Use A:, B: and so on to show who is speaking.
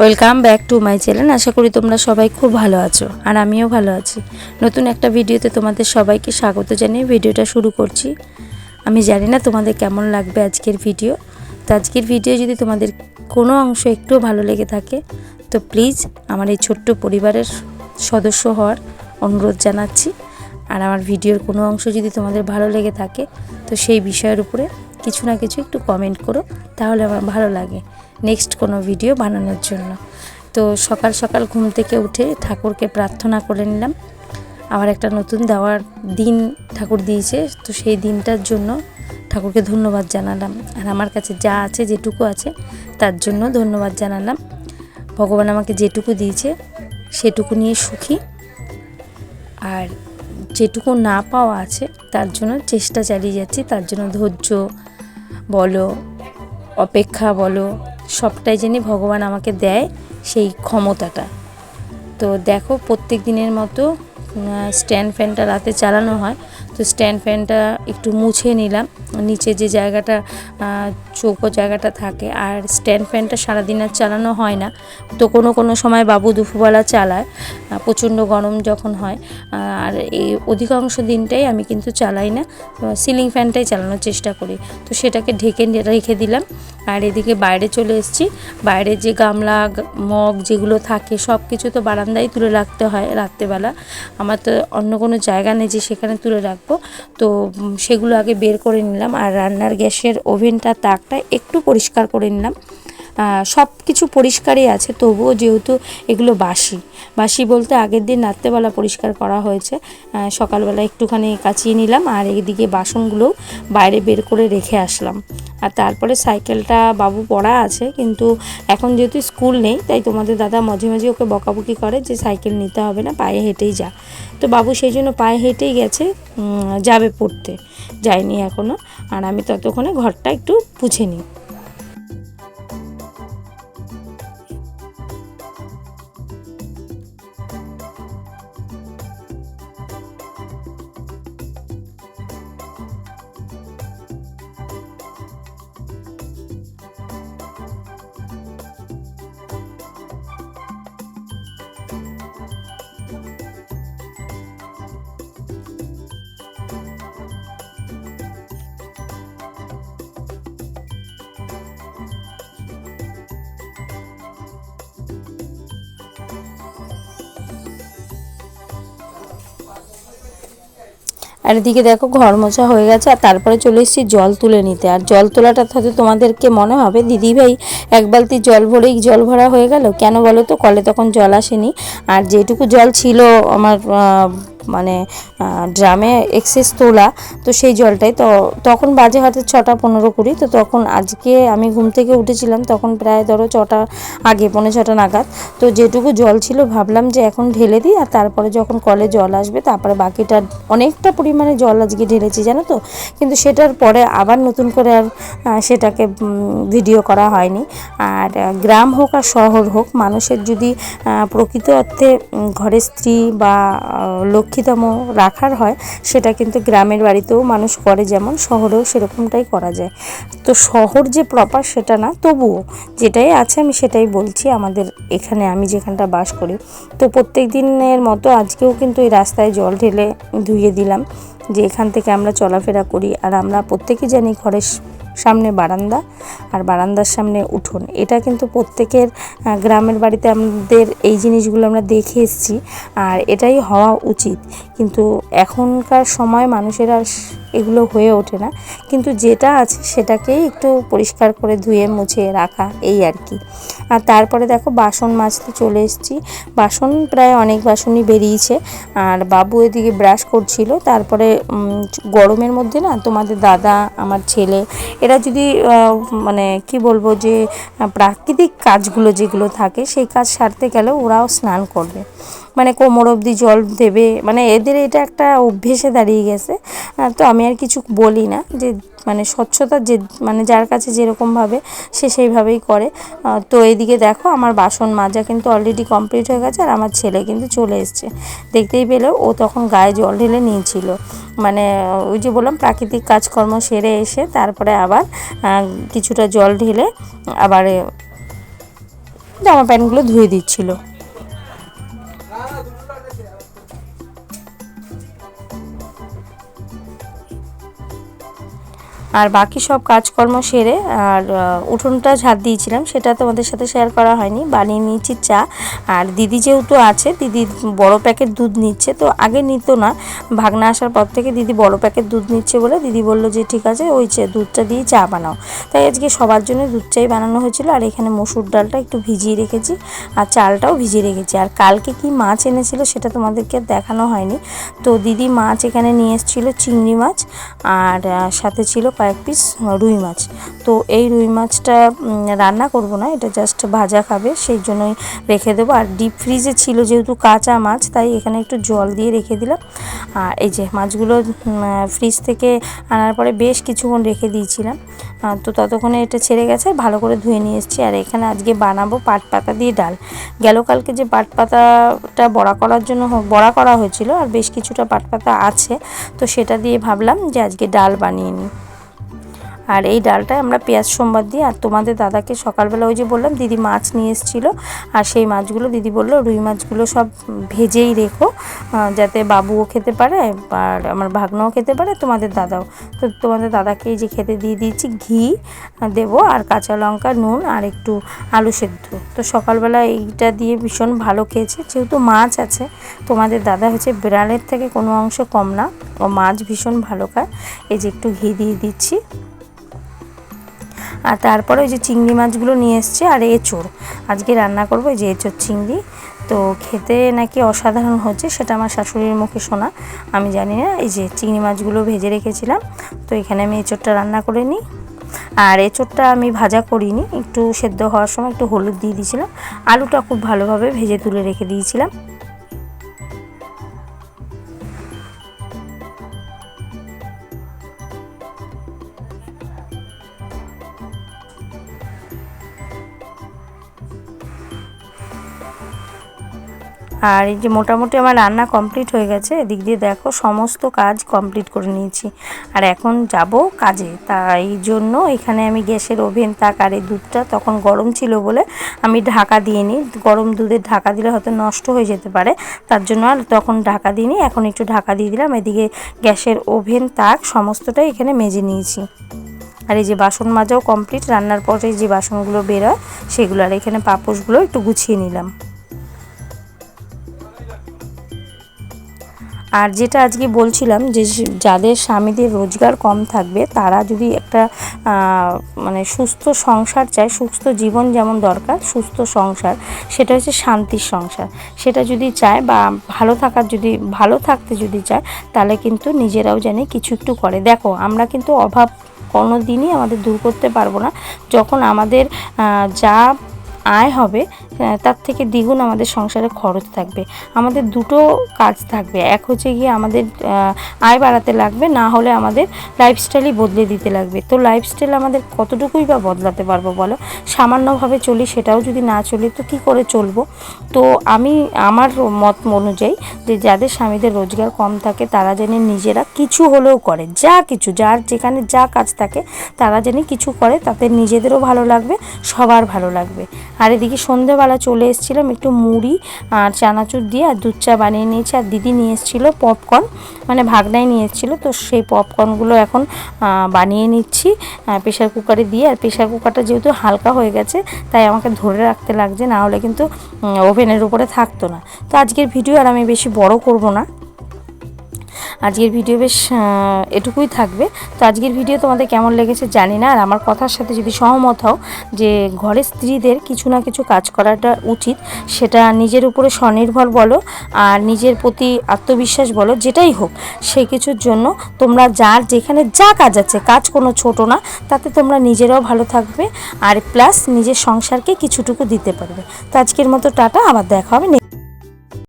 A: Welcome back to my channel আশা করি তোমরা সবাই খুব ভালো আছো, আর আমিও ভালো আছি। নতুন একটা ভিডিওতে তোমাদের সবাইকে স্বাগত জানিয়ে ভিডিওটা শুরু করছি। আমি জানি না তোমাদের কেমন লাগবে আজকের ভিডিও। তো আজকের ভিডিও যদি তোমাদের কোনো অংশ একটু ভালো লেগে থাকে, তো প্লিজ আমার এই ছোট্ট পরিবারের সদস্য হওয়ার অনুরোধ জানাচ্ছি। আর আমার ভিডিওর কোনো অংশ যদি তোমাদের ভালো লেগে থাকে, তো সেই বিষয়ের উপরে কিছু না কিছু একটু কমেন্ট করো, তাহলে আমার ভালো লাগে নেক্সট কোনো ভিডিও বানানোর জন্য। তো সকাল সকাল ঘুম থেকে উঠে ঠাকুরকে প্রার্থনা করে নিলাম। আবার একটা নতুন দেওয়ার দিন ঠাকুর দিয়েছে, তো সেই দিনটার জন্য ঠাকুরকে ধন্যবাদ জানালাম। আর আমার কাছে যা আছে, যেটুকু আছে, তার জন্য ধন্যবাদ জানালাম। ভগবান আমাকে যেটুকু দিয়েছে, সেটুকু নিয়ে সুখী। আর যেটুকু না পাওয়া আছে, তার জন্য চেষ্টা চালিয়ে যাচ্ছি, তার জন্য ধৈর্য বলো, অপেক্ষা বলো, সবটাই যেন ভগবান আমাকে দেয় সেই ক্ষমতাটা। তো দেখো প্রত্যেক দিনের মতো স্ট্যান্ড ফ্যানটা রাতে চালানো হয়। তো স্ট্যান্ড ফ্যানটা একটু মুছে নিলাম। নিচে যে জায়গাটা চৌকো জায়গাটা থাকে, আর স্ট্যান্ড ফ্যানটা সারাদিন আর চালানো হয় না। তো কোনো কোনো সময় বাবু দুপুরবেলা চালায় প্রচণ্ড গরম যখন হয়। আর এই অধিকাংশ দিনটাই আমি কিন্তু চালাই না সিলিং ফ্যানটাই চালানোর চেষ্টা করি। তো সেটাকে ঢেকে রেখে দিলাম। আর এদিকে বাইরে চলে এসেছি। বাইরে যে গামলা মগ যেগুলো থাকে সব কিছু তো বারান্দায় তুলে রাখতে হয় রাত্রেবেলা। আমার তো অন্য কোনো জায়গা নেই যে সেখানে তুলে রাখব। তো সেগুলো আগে বের করে নিলাম। আর রান্নার গ্যাসের ওভেনটা তাকটা একটু পরিষ্কার করে নিলাম। সব কিছু পরিষ্কারই আছে, তবুও যেহেতু এগুলো বাসি। বাসি বলতে আগের দিন রাত্রেবেলা পরিষ্কার করা হয়েছে। সকালবেলা একটুখানি কাচিয়ে নিলাম আর এদিকে বাসনগুলোও বাইরে বের করে রেখে আসলাম। আর তারপরে সাইকেলটা বাবু পড়া আছে, কিন্তু এখন যেহেতু স্কুল নেই, তাই তোমাদের দাদা মাঝে মাঝে ওকে বকাবকি করে যে সাইকেল নিতে হবে না, পায়ে হেঁটেই যা। তো বাবু সেই জন্য পায়ে হেঁটেই গেছে যাবে পড়তে। যায়নি এখনও আর আমি ততক্ষণে ঘরটা একটু পুছে নিই। আর এদিকে দেখো ঘর মোছা হয়ে গেছে, আর তারপরে চলে এসেছি জল তুলে নিতে। আর জল তোলাটা হয়তো তোমাদেরকে মনে হবে, দিদি ভাই এক বালতি জল ভরেই জল ভরা হয়ে গেল? কেন বলো তো? কলে তখন জল আসেনি। আর যেটুকু জল ছিল আমার মানে ড্রামে এক্সেস তোলা তো সেই জলটাই তো তখন বাজে হয়তো ছটা পনেরো কুড়ি তো তখন আজকে আমি ঘুম থেকে উঠেছিলাম তখন প্রায় ধরো ছটা আগে পৌনে ছটা নাগাদ তো যেটুকু জল ছিল ভাবলাম যে এখন ঢেলে দিই আর তারপরে যখন কলে জল আসবে তারপরে বাকিটা অনেকটা পরিমাণে জল আজকে ঢেলেছি জানো তো? কিন্তু সেটার পরে আবার নতুন করে আর সেটাকে ভিডিও করা হয়নি। আর গ্রাম হোক আর শহর হোক মানুষের যদি প্রকৃত অর্থে ঘরের স্ত্রী বা আহ, লক্ষ্মীতম রাখার হয়, সেটা কিন্তু গ্রামের বাড়িতেও মানুষ করে যেমন, শহরেও সেরকমটাই করা যায়। তো শহর যে প্রপার সেটা না, তবুও যেটাই আছে আমি সেটাই বলছি আমাদের এখানে আমি যেখানটা বাস করি। তো প্রত্যেক দিনের মতো আজকেও কিন্তু এই রাস্তায় জল ঢেলে ধুয়ে দিলাম যে এখান থেকে আমরা চলাফেরা করি, আর আমরা প্রত্যেকেই জানি ঘরের সামনে বারান্দা আর বারান্দার সামনে উঠোন। এটা কিন্তু প্রত্যেকের গ্রামের বাড়িতে আমাদের এই জিনিসগুলো আমরা দেখে এসেছি। আর এটাই হওয়া উচিত। কিন্তু এখনকার সময় মানুষের এগুলো হয়ে ওঠে না। কিন্তু যেটা আছে সেটাকেই একটু পরিষ্কার করে ধুয়ে মুছে রাখা, এই আর কি। আর তারপরে দেখো বাসন মাজতে চলে এসেছি। বাসন প্রায় অনেক বাসনই বেরিয়েছে। আর বাবু এদিকে ব্রাশ করছিল। তারপরে গরমের মধ্যে না তোমাদের দাদা, আমার ছেলে, এরা যদি মানে কি বলব যে, প্রাকৃতিক কাজগুলো যেগুলো থাকে, সেই কাজ সারতে গেলে ওরাও স্নান করবে। মানে কোমর অবধি জল দেবে মানে এদের এটা একটা অভ্যেসে দাঁড়িয়ে গেছে। তো আমি আর কিছু বলি না, যে মানে স্বচ্ছতা যে মানে যার কাছে যেরকমভাবে সে সেইভাবেই করে। তো এদিকে দেখো, আমার বাসন মাজা কিন্তু অলরেডি কমপ্লিট হয়ে গেছে, আর আমার ছেলে কিন্তু চলে এসছে। দেখতেই পেলেও ও তখন গায়ে জল ঢেলে নিয়েছিল। মানে ওই যে বললাম, প্রাকৃতিক কাজকর্ম সেরে এসে তারপরে আবার কিছুটা জল ঢেলে আবার জামা প্যান্টগুলো ধুয়ে দিচ্ছিল। আর বাকি সব কাজকর্ম সেরে আর উঠোনটা ঝাড় দিয়েছিলাম, সেটা তোমাদের সাথে শেয়ার করা হয়নি। বানিয়ে নিয়েছি চা। আর দিদি যেহেতু আছে, দিদি বড় প্যাকেট দুধ নিচ্ছে, তো আগে নিত না। ভাগনা আসার পর থেকে দিদি বড় প্যাকেট দুধ নিচ্ছে বলে দিদি বলল যে, ঠিক আছে, ওই দুধটা দিয়ে চা বানাও। তাই আজকে সবার জন্য দুধ চাই বানানো হয়েছিল, আর এখানে মসুর ডালটা একটু ভিজিয়ে রেখেছি, আর চালটাও ভিজিয়ে রেখেছি। আর কালকে কি মাছ এনেছিল সেটা তোমাদেরকে দেখানো হয়নি। তো দিদি মাছ এখানে নিয়ে এসেছিল, চিংড়ি মাছ, আর সাথে ছিল কয়েক পিস রুই মাছ। তো এই রুই মাছটা রান্না করব না, এটা জাস্ট ভাজা খাবে, সেই জন্যই রেখে দেবো। আর ডিপ ফ্রিজে ছিল যেহেতু কাঁচা মাছ, তাই এখানে একটু জল দিয়ে রেখে দিলাম। আর এই যে মাছগুলো ফ্রিজ থেকে আনার পরে বেশ কিছুক্ষণ রেখে দিয়েছিলাম। তো ততক্ষণে এটা ছেড়ে গেছে, ভালো করে ধুয়ে নিয়ে এসেছি। আর এখানে আজকে বানাবো পাট পাতা দিয়ে ডাল। গেল কালকে যে পাট পাতাটা বড়া করার জন্য বড়া করা হয়েছিল, আর বেশ কিছুটা পাট পাতা আছে, তো সেটা দিয়ে ভাবলাম যে আজকে ডাল বানিয়ে নিই। আর এই ডালটা আমরা পেঁয়াজ সোমবার দিই। আর তোমাদের দাদাকে সকালবেলা ওই যে বললাম, দিদি মাছ নিয়ে এসেছিল। আর সেই মাছগুলো দিদি বলল, রুই মাছগুলো সব ভেজেই রেখো যাতে বাবুও খেতে পারে আর আমার ভাগ্নাও খেতে পারে, তোমাদের দাদাও। তো তোমাদের দাদাকে এই যে খেতে দিয়ে দিয়েছি ঘি দেবো, আর কাঁচা লঙ্কা, নুন, আর একটু আলু সেদ্ধ। তো সকালবেলা এইটা দিয়ে ভীষণ ভালো খেয়েছে। যেহেতু মাছ আছে, তোমাদের দাদা হচ্ছে বিড়ালের থেকে কোনো অংশ কম না। ও মাছ ভীষণ ভালো খায়। এই যে একটু ঘি দিয়ে দিচ্ছি। আর তারপরে ওই যে চিংড়ি মাছগুলো নিয়ে এসছে আর এঁচোড়। আজকে রান্না করব যে এঁচোড় চিংড়ি। তো খেতে নাকি অসাধারণ হচ্ছে, সেটা আমার শাশুড়ির মুখে শোনা। আমি জানি না, এই যে চিংড়ি মাছগুলো ভেজে রেখেছিলাম। তো এখানে আমি এঁচোড়টা রান্না করে নিই। আর এঁচোড়টা আমি ভাজা করিনি, একটু সেদ্ধ হওয়ার সময় একটু হলুদ দিয়ে দিয়েছিলাম। আলুটা খুব ভালোভাবে ভেজে তুলে রেখে দিয়েছিলাম। আর এই যে মোটামুটি আমার রান্না কমপ্লিট হয়ে গেছে, এদিক দিয়ে দেখো সমস্ত কাজ কমপ্লিট করে নিয়েছি। আর এখন যাব কাজে, তাই জন্য এখানে আমি গ্যাসের ওভেন, তাক আর এই দুধটা তখন গরম ছিল বলে আমি ঢাকা দিয়ে নিই। গরম দুধের ঢাকা দিলে হয়তো নষ্ট হয়ে যেতে পারে, তার জন্য আর তখন ঢাকা দিইনি এখন একটু ঢাকা দিয়ে দিলাম, এদিকে গ্যাসের ওভেন, তাক সমস্তটাই এখানে মেজে নিয়েছি। আর এই যে বাসন মাজাও কমপ্লিট, রান্নার পরে যে বাসনগুলো বেরোয় সেগুলো আর এখানে পাপোশগুলো একটু গুছিয়ে নিলাম। আর যেটা আজকে বলছিলাম যে যাদের স্বামীদের রোজগার কম থাকবে, তারা যদি একটা মানে সুস্থ সংসার চায়, সুস্থ জীবন যেমন দরকার, সুস্থ সংসার, সেটা হচ্ছে শান্তির সংসার। সেটা যদি চায় বা ভালো থাকার যদি, ভালো থাকতে যদি চায়, তাহলে কিন্তু নিজেরাও জানে কিছু একটু করে। দেখো, আমরা কিন্তু অভাব কোনো দিনই আমাদের দূর করতে পারব না। যখন আমাদের যা আয় হবে তার থেকে দ্বিগুণ আমাদের সংসারে খরচ থাকবে। আমাদের দুটো কাজ থাকবে, এক হচ্ছে গিয়ে আমাদের আয় বাড়াতে লাগবে, না হলে আমাদের লাইফস্টাইলই বদলে দিতে লাগবে। তো লাইফস্টাইল আমাদের কতটুকুই বা বদলাতে পারব বলো? সামান্যভাবে চলি, সেটাও যদি না চলি, তো কি করে চলবো? তো আমি, আমার মত অনুযায়ী যে যাদের স্বামীদের রোজগার কম থাকে, তারা যেন নিজেরা কিছু হলেও করে, যা কিছু, যার যেখানে যা কাজ থাকে, তারা যেন কিছু করে, তাতে নিজেদেরও ভালো লাগবে, সবার ভালো লাগবে। আর এদিকে সন্ধেবেলা চলে এসেছিলাম একটু মুড়ি আর চানাচুর দিয়ে আর দুধ চা বানিয়ে নিয়েছি। আর দিদি নিয়ে এসেছিল পপকর্ন মানে ভাগনায় নিয়ে এসেছিল। তো সেই পপকর্নগুলো এখন বানিয়ে নিচ্ছি প্রেশার কুকারে দিয়ে। আর প্রেশার কুকারটা যেহেতু হালকা হয়ে গেছে, তাই আমাকে ধরে রাখতে লাগছে, না হলে কিন্তু ওভেনের উপরে থাকতো না। তো আজকের ভিডিও আর আমি বেশি বড় করব না। আজকের ভিডিও বেশ এটুকুই থাকবে। তো আজকের ভিডিও তোমাদের কেমন লেগেছে জানি না। আর আমার কথার সাথে যদি সহমত হও যে ঘরের স্ত্রীদের কিছু না কিছু কাজ করাটা উচিত, সেটা নিজের উপরে স্বনির্ভর বলো আর নিজের প্রতি আত্মবিশ্বাস বলো, যেটাই হোক, সেই কিছুর জন্য তোমরা যার যেখানে যা কাজ আছে, কাজ কোনো ছোট না, তাতে তোমরা নিজেরাও ভালো থাকবে আর প্লাস নিজের সংসারকে কিছুটুকু দিতে পারবে। তো আজকের মতো টাটা, আবার দেখা হবে